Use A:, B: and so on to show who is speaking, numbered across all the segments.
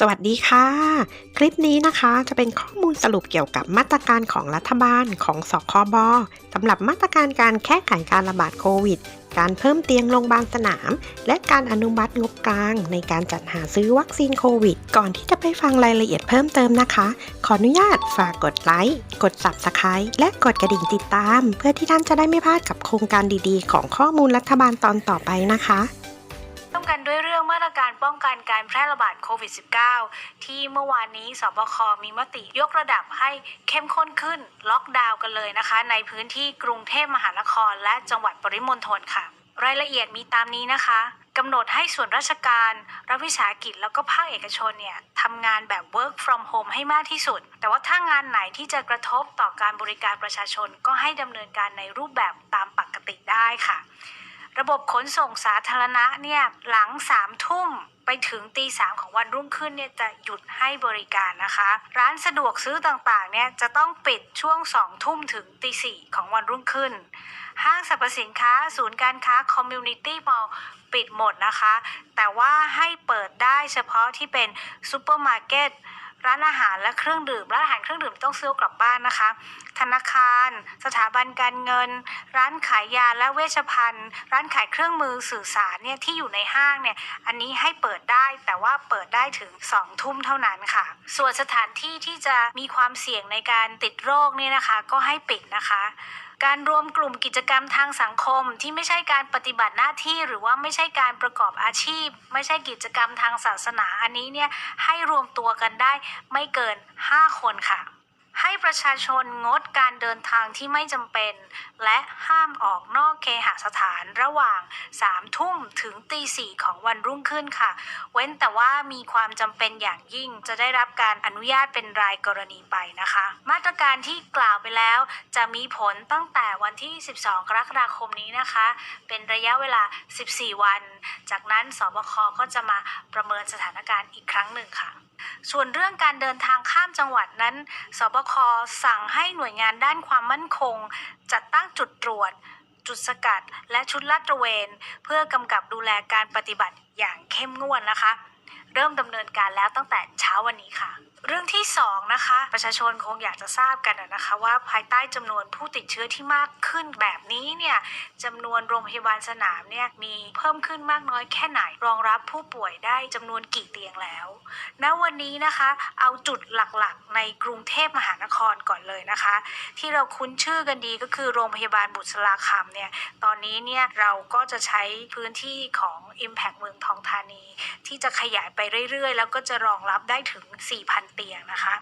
A: สวัสดีค่ะ คลิปนี้นะคะจะเป็นข้อมูลสรุปเกี่ยวกับมาตรการของรัฐบาลของสคบสำหรับมาตรการการแก้ไขการระบาดโควิด การเพิ่มเตียงโรงพยาบาลสนาม และการอนุมัติงบกลาง ในการจัดหาซื้อวัคซีนโควิด ก่อนที่จะไปฟังรายละเอียดเพิ่มเติมนะคะ ขออนุญาตฝากกดไลค์กด Subscribe และกดกระดิ่งติดตาม เพื่อที่ท่านจะได้ไม่พลาดกับโครงการดีๆ ของข้อมูลรัฐบาลตอนต่อไปนะคะ
B: มาตรการป้องกันการแพร่ระบาดโควิด -19 ที่เมื่อวานนี้สบคมีมติยกระดับให้เข้มข้นขึ้น ล็อกดาวน์กันเลยนะคะ ในพื้นที่กรุงเทพมหานคร และจังหวัดปริมณฑลค่ะ รายละเอียดมีตามนี้นะคะกำหนดให้ส่วนราชการ รัฐวิสาหกิจแล้วก็ภาคเอกชนเนี่ยทำงานแบบ work from home ให้มากที่สุด แต่ว่าถ้างานไหนที่จะกระทบต่อการบริการประชาชน ก็ให้ดำเนินการในรูปแบบตามปกติได้ค่ะ ระบบขนส่งสาธารณะเนี่ยหลังสามทุ่มไปถึงตีสามของวันรุ่งขึ้นเนี่ยจะหยุดให้บริการนะคะ ร้านสะดวกซื้อต่างๆเนี่ยจะต้องปิดช่วงสองทุ่มถึงตีสี่ของวันรุ่งขึ้น ห้างสรรพสินค้าศูนย์การค้าคอมมูนิตี้มอลล์ปิดหมดนะคะ แต่ว่าให้เปิดได้เฉพาะที่เป็นซูเปอร์มาร์เก็ต ร้านอาหารและเครื่องดื่ม ร้านอาหารเครื่องดื่มต้องซื้อกลับบ้านนะคะ ธนาคาร สถาบันการเงิน ร้านขายยาและเวชภัณฑ์ ร้านขายเครื่องมือสื่อสารเนี่ยที่อยู่ในห้างเนี่ยอันนี้ให้เปิดได้แต่ว่าเปิดได้ถึง2ทุ่มเท่านั้นค่ะ ส่วนสถานที่ที่จะมีความเสี่ยงในการติดโรคเนี่ยนะคะ ก็ให้ปิดนะคะ การรวมกลุ่มกิจกรรมทางสังคมที่ไม่ใช่การปฏิบัติหน้าที่หรือว่าไม่ใช่การประกอบอาชีพ ไม่ใช่กิจกรรมทางศาสนาอันนี้เนี่ยให้รวมตัวกันได้ไม่เกิน 5 คนค่ะ ให้ประชาชนงดการเดินทางที่ไม่จำเป็น และห้ามออกนอกเคหสถานระหว่าง 3 ทุ่มถึงตีสี่ของวันรุ่งขึ้นค่ะ เว้นแต่ว่ามีความจำเป็นอย่างยิ่งจะได้รับการอนุญาตเป็นรายกรณีไปนะคะ มาตรการที่กล่าวไปแล้ว จะมีผลตั้งแต่วันที่ 12 กรกฎาคมนี้นะคะ เป็นระยะเวลา 14 วัน จากนั้นสบคก็จะมาประเมินสถานการณ์อีกครั้งหนึ่งค่ะ ส่วนเรื่องการเดินทางข้ามจังหวัดนั้น สบคสั่งให้หน่วยงานด้านความมั่นคง จัดตั้งจุดตรวจ จุดสกัด และชุดลาดตระเวน เพื่อกำกับดูแลการปฏิบัติอย่างเข้มงวดนะคะ เริ่มดำเนินการแล้วตั้งแต่เช้าวันนี้ค่ะ เรื่องที่สองนะคะประชาชนคงอยากจะทราบกันนะคะว่าภายใต้จำนวนผู้ติดเชื้อที่มากขึ้นแบบนี้เนี่ยจำนวนโรงพยาบาลสนามเนี่ยมีเพิ่มขึ้นมากน้อยแค่ไหน รองรับผู้ป่วยได้จำนวนกี่เตียงแล้วณวันนี้นะคะเอาจุดหลักๆ ในกรุงเทพมหานครก่อนเลยนะคะ ที่เราคุ้นชื่อกันดีก็คือโรงพยาบาลบุษราคำเนี่ยตอนนี้เนี่ยเราก็จะใช้พื้นที่ของ Impact เมืองทองธานี ที่จะขยายไปเรื่อยๆ แล้วก็จะรองรับได้ถึง 4,000เตียงนะคะ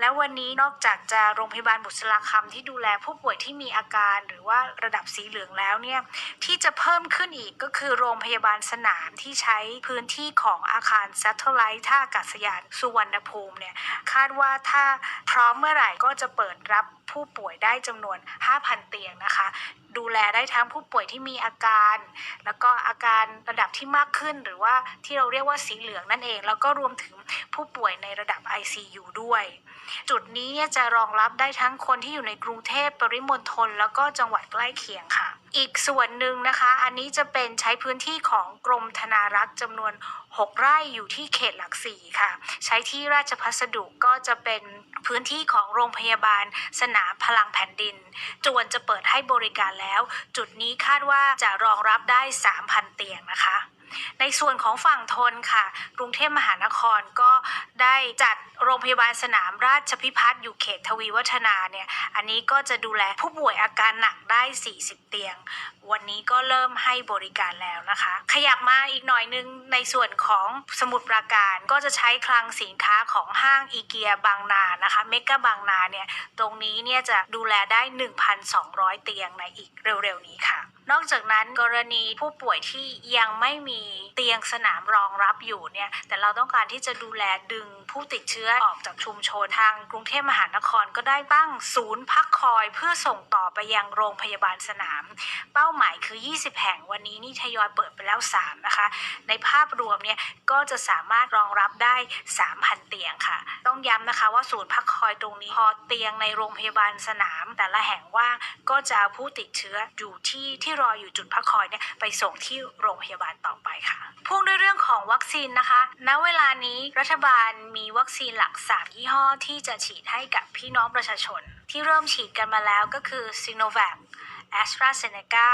B: แล้ววันนี้นอกจากจะโรงพยาบาลบุษราคำที่ดูแลผู้ป่วยที่มีอาการหรือว่าระดับสีเหลืองแล้วเนี่ยที่จะเพิ่มขึ้นอีกก็คือโรงพยาบาลสนามที่ใช้พื้นที่ของอาคารซัตเทอร์ไลท์ท่าอากาศยานสุวรรณภูมิเนี่ยคาดว่าถ้าพร้อมเมื่อไหร่ก็จะเปิดรับ ผู้ป่วยได้จำนวน 5,000 เตียงนะคะ ดูแลได้ทั้งผู้ป่วยที่มีอาการ แล้วก็อาการระดับที่มากขึ้น หรือว่าที่เราเรียกว่าสีเหลืองนั่นเอง แล้วก็รวมถึงผู้ป่วยในระดับ ICU ด้วย จุดนี้จะรองรับได้ทั้งคนที่อยู่ในกรุงเทพปริมณฑลแล้วก็จังหวัดใกล้เคียงค่ะ อีกส่วนหนึ่งนะคะ อันนี้จะเป็นใช้พื้นที่ของกรมธนารักษ์จำนวน 6 ไร่อยู่ที่เขตหลักสี่ค่ะ ใช้ที่ราชพัสดุก็จะเป็นพื้นที่ของโรงพยาบาล สนามพลังแผ่นดิน จวนจะเปิดให้บริการแล้ว จุดนี้คาดว่าจะรองรับได้ 3,000 เตียงนะคะ ในส่วนของฝั่งทนค่ะ กรุงเทพมหานครก็ได้จัดโรงพยาบาลสนามราชพิพัฒน์อยู่เขตทวีวัฒนาเนี่ย อันนี้ก็จะดูแลผู้ป่วยอาการหนักได้ 40 เตียง วันนี้ก็เริ่มให้บริการแล้วนะคะ ขยับมาอีกหน่อยนึงในส่วนของสมุดปราการก็จะใช้คลังสินค้าของห้างอีเกียบางนานะคะ เมกะบางนาเนี่ย ตรงนี้เนี่ยจะดูแลได้ 1,200 เตียงในอีกเร็วๆนี้ค่ะนอกจากนั้นกรณีผู้ป่วยที่ยังไม่มีเตียงสนามรองรับอยู่เนี่ยแต่เราต้องการที่จะดูแลดึงผู้ติดเชื้อออกจากชุมชนทางกรุงเทพมหานครก็ได้ตั้งศูนย์พักคอยเพื่อส่งต่อไปยังโรงพยาบาลสนาม เป้าหมายคือ 20 แห่งวันนี้นี่ทยอยเปิดไปแล้ว 3 นะคะ ในภาพรวมเนี่ยก็จะสามารถรองรับได้ 3,000 เตียงค่ะ ต้องย้ำนะคะว่าศูนย์พักคอยตรงนี้พอเตียงในโรงพยาบาลสนาม แต่ละแห่งว่างก็จะเอาผู้ติดเชื้ออยู่ที่ที่ที่รออยู่จุดพักคอยเนี่ยไปส่งที่โรงพยาบาลต่อไปค่ะพ่วงด้วยเรื่องของวัคซีนนะคะ ณ เวลานี้รัฐบาลมีวัคซีนหลัก 3 ยี่ห้อที่จะฉีดให้กับพี่น้องประชาชน ที่เริ่มฉีดกันมาแล้วก็คือซิโนแวคแอสตราเซเนกา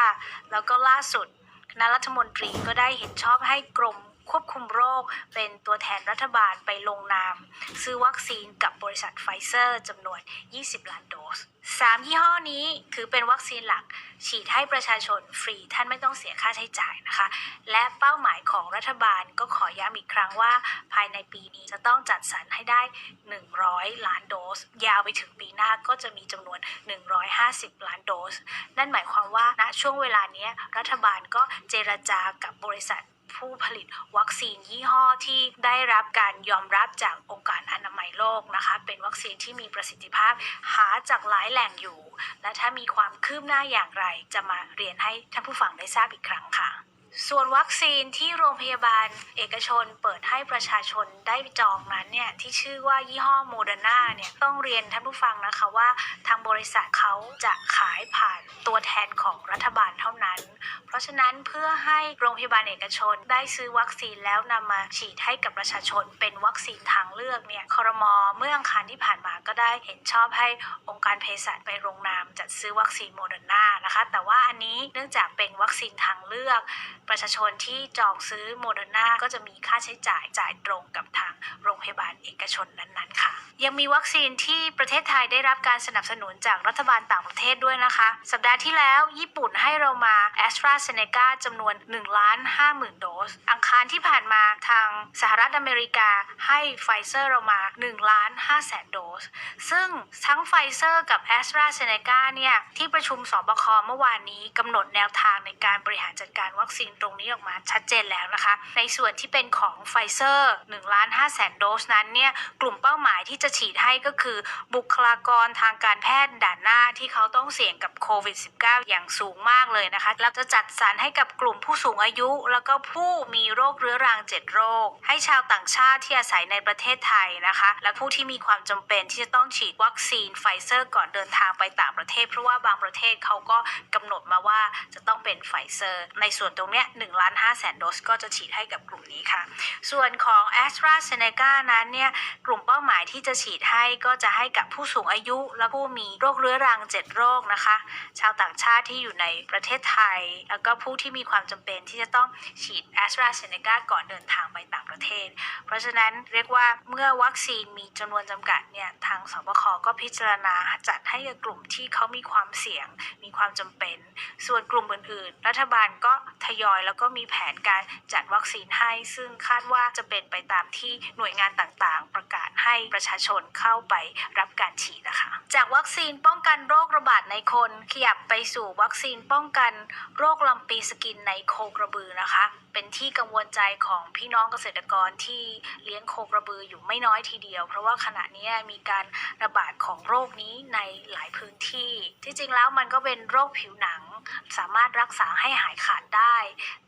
B: แล้วก็ล่าสุดคณะรัฐมนตรีก็ได้เห็นชอบให้กรม ควบคุมโรคเป็นตัวแทนรัฐบาลไปลงนาม ซื้อวัคซีนกับบริษัทไฟเซอร์จำนวน 20 ล้านโดส 3 ยี่ห้อนี้ถือเป็นวัคซีนหลักฉีดให้ประชาชนฟรีท่านไม่ต้องเสียค่าใช้จ่ายนะคะ และเป้าหมายของรัฐบาลก็ขอย้ำอีกครั้งว่า ภายในปีนี้จะต้องจัดสรรให้ได้ 100 ล้านโดส ยาวไปถึงปีหน้าก็จะมีจำนวน 150 ล้านโดส นั่นหมายความว่าณช่วงเวลานี้รัฐบาลก็เจรจากับบริษัท ผู้ผลิตวัคซีนยี่ห้อที่ได้รับการยอมรับจากองค์การอนามัยโลกนะคะ เป็นวัคซีนที่มีประสิทธิภาพหาจากหลายแหล่งอยู่ และถ้ามีความคืบหน้าอย่างไร จะมาเรียนให้ท่านผู้ฟังได้ทราบอีกครั้งค่ะ ส่วนวัคซีนที่โรงพยาบาลเอกชนเปิดให้ประชาชนได้จองนั้นเนี่ยที่ชื่อว่ายี่ห้อโมเดอร์นาเนี่ยต้องเรียนท่านผู้ฟังนะคะว่าทางบริษัทเขาจะขายผ่านตัวแทนของรัฐบาลเท่านั้น เพราะฉะนั้นเพื่อให้โรงพยาบาลเอกชนได้ซื้อวัคซีนแล้วนำมาฉีดให้กับประชาชน เป็นวัคซีนทางเลือกเนี่ยคอรมอเมื่ออังคารที่ผ่านมาก็ได้เห็นชอบให้องค์การเภสัชไปลงนามจัดซื้อวัคซีนโมเดอร์นานะคะแต่ว่าอันนี้เนื่องจากเป็นวัคคซีนทางเลือก ประชาชนที่จองซื้อโมเดอร์นาก็จะมีค่าใช้จ่ายจ่ายตรงกับทางโรงพยาบาลเอกชนนั้นๆค่ะ ยังมีวัคซีนที่ประเทศไทยได้รับการสนับสนุนจากรัฐบาลต่างประเทศด้วยนะคะ สัปดาห์ที่แล้วญี่ปุ่นให้เรามา a s t r a z เซ e c a จำนวน1ล้าน5หมื่นโดส อังคารที่ผ่านมาทางสหรัฐอเมริกาให้ไฟเซอร์เรามา1ล้าน5แสนโดส ซึ่งทั้งไฟเซอร์กับ a s t r a z เซ e c a เนี่ยที่ประชุมสบคเมื่อวานนี้กำหนดแนวทางในการการบริหารจัดการวัคซีนตรงนี้ออกมาชัดเจนแล้วนะคะ ในส่วนที่เป็นของไฟเซอร์1ล้าน5แสนโดสนั้นเนี่ยกลุ่มเป้าหมายที่จะฉีดให้ก็คือบุคลากรทางการแพทย์ด่านหน้าที่เขาต้องเสี่ยงกับโควิด -19 อย่างสูงมากเลยนะคะเราจะจัดสรรให้กับกลุ่มผู้สูงอายุ แล้วก็ผู้มีโรคเรื้อรัง 7 โรค ให้ชาวต่างชาติที่อาศัยในประเทศไทยนะคะ และผู้ที่มีความจำเป็นที่จะต้องฉีดวัคซีนไฟเซอร์ก่อนเดินทางไปต่างประเทศ เพราะว่าบางประเทศเขาก็กำหนดมาว่าจะต้องเป็นไฟเซอร์ ในส่วนตรงเนี้ย1ล้าน5แสนโดสก็จะฉีดให้กับกลุ่มนี้ค่ะ ส่วนของ a s t r a z เซ e c a นั้นเนี่ยกลุ่มเป้าหมายที่จะฉีดให้ก็จะให้กับผู้สูงอายุและผู้มีโรคเรื้อรัง 7 โรคนะคะ ชาวต่างชาติที่อยู่ในประเทศไทย แล้วก็ผู้ที่มีความจำเป็นที่จะต้องฉีด a s t r a z เซ e c a ก่อนเดินทางไปต่างประเทศ เพราะฉะนั้นเรียกว่าเมื่อวัคซีนมีจำนวนจำกัดเนี่ยทางสบคก็พิจารณาจัดให้กับกลุ่มที่เขามีความเสี่ยงมีความจำเป็น ส่วนกลุ่มอื่นรัฐบาลก็ทยอยแล้วก็มีแผนการจัดวัคซีนให้ ซึ่งคาดว่าจะเป็นไปตามที่หน่วยงานต่างๆ ประกาศให้ประชาชนเข้าไปรับการฉีดนะคะ จากวัคซีนป้องกันโรคระบาดในคน ขยับไปสู่วัคซีนป้องกันโรคลำปีสกินในโคกระบือนะคะ เป็นที่กังวลใจของพี่น้องเกษตรกรที่เลี้ยงโคกระบืออยู่ไม่น้อยทีเดียว เพราะว่าขณะนี้มีการระบาดของโรคนี้ในหลายพื้นที่ ที่จริงแล้วมันก็เป็นโรคผิวหนัง สามารถรักษาให้หายขาดได้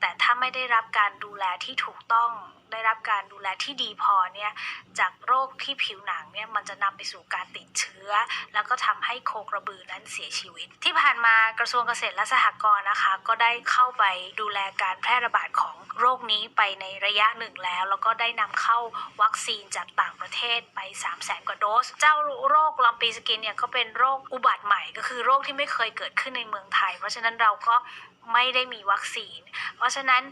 B: แต่ถ้าไม่ได้รับการดูแลที่ถูกต้อง ได้รับการดูแลที่ดีพอเนี่ยจากโรคที่ผิวหนังเนี่ยมันจะนำไปสู่การติดเชื้อ แล้วก็ทำให้โคกระบือนั้นเสียชีวิต ที่ผ่านมากระทรวงเกษตรและสหกรณ์นะคะ ก็ได้เข้าไปดูแลการแพร่ระบาดของโรคนี้ไปในระยะหนึ่งแล้ว แล้วก็ได้นำเข้าวัคซีนจากต่างประเทศไป 3 0 0แสนกว่าโดส เจ้าโรคลำปีสกินเนี่ยก็เป็นโรคอุบัติใหม่ก็คือโรคที่ไม่เคยเกิดขึ้นในเมืองไทย เพราะฉะนั้นเราก็ไม่ได้มีวัคซีน เพราะฉะนั้น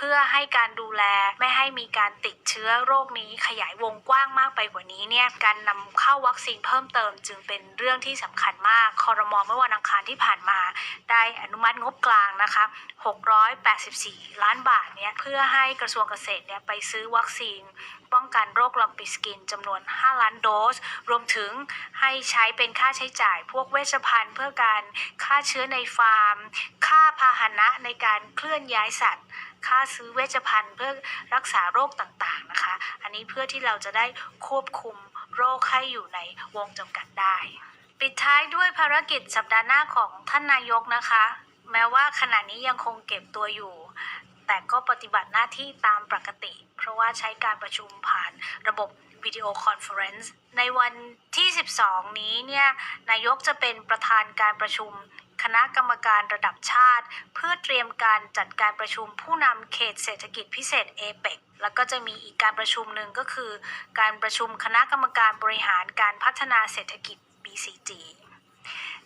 B: เพื่อให้การดูแลไม่ให้มีการติดเชื้อโรคนี้ขยายวงกว้างมากไปกว่านี้เนี่ยการนำเข้าวัคซีนเพิ่มเติมจึงเป็นเรื่องที่สำคัญมากคอรมอเมื่อวันอังคารที่ผ่านมา ได้อนุมัติงบกลางนะคะ 684 ล้านบาทเนี่ยเพื่อให้กระทรวงเกษตรเนี่ยไปซื้อวัคซีน ป้องกันโรคลำปีสกินจำนวน 5 ล้านโดส รวมถึงให้ใช้เป็นค่าใช้จ่ายพวกเวชภัณฑ์เพื่อการฆ่าเชื้อในฟาร์ม ค่าพาหนะในการเคลื่อนย้ายสัตว์ ค่าซื้อเวชภัณฑ์เพื่อรักษาโรคต่างๆนะคะ อันนี้เพื่อที่เราจะได้ควบคุมโรคให้อยู่ในวงจำกัดได้ ปิดท้ายด้วยภารกิจสัปดาห์หน้าของท่านนายกนะคะ แม้ว่าขณะนี้ยังคงเก็บตัวอยู่ แต่ก็ปฏิบัติหน้าที่ตามปกติ เพราะว่าใช้การประชุมผ่านระบบวิดีโอคอนเฟอเรนซ์ในวันที่ 12 นี้เนี่ย นายกจะเป็นประธานการประชุม ณะกรรมการระดับชาติ เพื่อเตรียมการจัดการประชุมผู้นำเขตเศรษฐกิจพิเศษเอเปกแล้วก็จะมีอีกการประชุมหนึ่งก็คือ การประชุมคณะกรรมการบริหารการพัฒนาเศรษฐกิจ BCG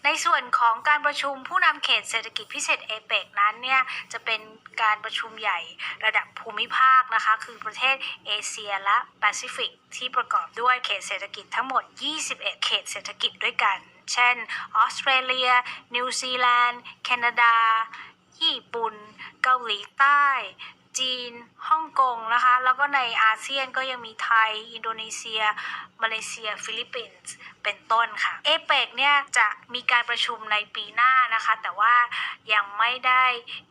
B: ในส่วนของการประชุมผู้นำเขตเศรษฐกิจพิเศษเอเปกนั้นเนี่ยจะเป็นการประชุมใหญ่ระดับภูมิภาคนะคะ คือประเทศเอเชียและแปซิฟิกที่ประกอบด้วยเขตเศรษฐกิจทั้งหมด 21 เขตเศรษฐกิจด้วยกัน เช่น ออสเตรเลีย นิวซีแลนด์ แคนาดา ญี่ปุ่น เกาหลีใต้ จีน ฮ่องกงนะคะ แล้วก็ในอาเซียนก็ยังมีไทย อินโดนีเซีย มาเลเซีย ฟิลิปปินส์ เป็นต้นค่ะ เอเปกเนี่ยจะมีการประชุมในปีหน้านะคะ แต่ว่ายังไม่ได้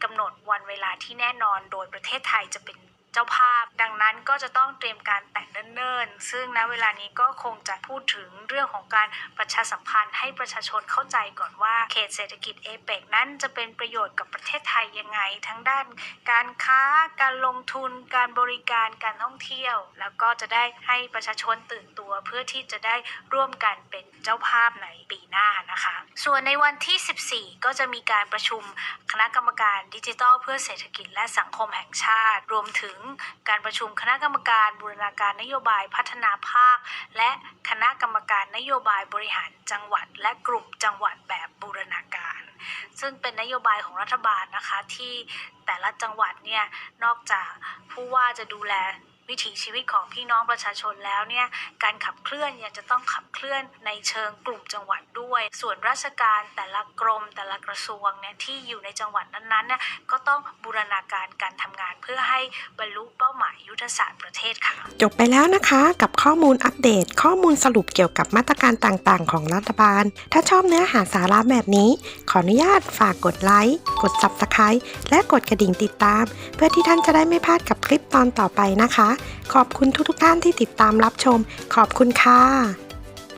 B: กำหนดวันเวลาที่แน่นอน โดยประเทศไทยจะเป็น เจ้าภาพ ดังนั้นก็จะต้องเตรียมการแต่งเนิ่นๆ ซึ่งณเวลานี้ก็คงจะพูดถึงเรื่องของการประชาสัมพันธ์ให้ประชาชนเข้าใจก่อนว่าเขตเศรษฐกิจเอเปกนั้นจะเป็นประโยชน์กับประเทศไทยยังไง ทั้งด้านการค้า การลงทุน การบริการ การท่องเที่ยว แล้วก็จะได้ให้ประชาชนตื่นตัวเพื่อที่จะได้ร่วมกันเป็นเจ้าภาพในปีหน้านะคะ ส่วนในวันที่ 14 ก็จะมีการประชุมคณะกรรมการดิจิทัล เพื่อเศรษฐกิจและสังคมแห่งชาติ รวมถึงการประชุมคณะกรรมการบูรณาการนโยบายพัฒนาภาค และคณะกรรมการนโยบายบริหารจังหวัด และกลุ่มจังหวัดแบบบูรณาการ ซึ่งเป็นนโยบายของรัฐบาลนะคะที่แต่ละจังหวัดเนี่ยนอกจากผู้ว่าจะดูแลวิถีชีวิตของพี่น้องประชาชนแล้วเนี่ยการขับเคลื่อนยังจะต้องขับเคลื่อนในเชิงกลุ่มจังหวัดด้วย ส่วนราชการแต่ละกรมแต่ละกระทรวงเนี่ยที่อยู่ในจังหวัดนั้นๆเนี่ยก็ต้องบูรณาการการทำงานเพื่อให้บรรลุเป้าหมายยุทธศาสตร์ประเทศค่ะ
A: จบไปแล้วนะคะกับข้อมูลอัปเดต ข้อมูลสรุปเกี่ยวกับมาตรการต่างๆ ของรัฐบาล ถ้าชอบเนื้อหาสาระแบบนี้ ขออนุญาตฝากกดไลค์กด Subscribe และกดกระดิ่งติดตาม เพื่อที่ท่านจะได้ไม่พลาดกับคลิปตอนต่อไปนะคะ ขอบคุณทุกๆท่านที่ติดตามรับชม ขอบคุณค่ะ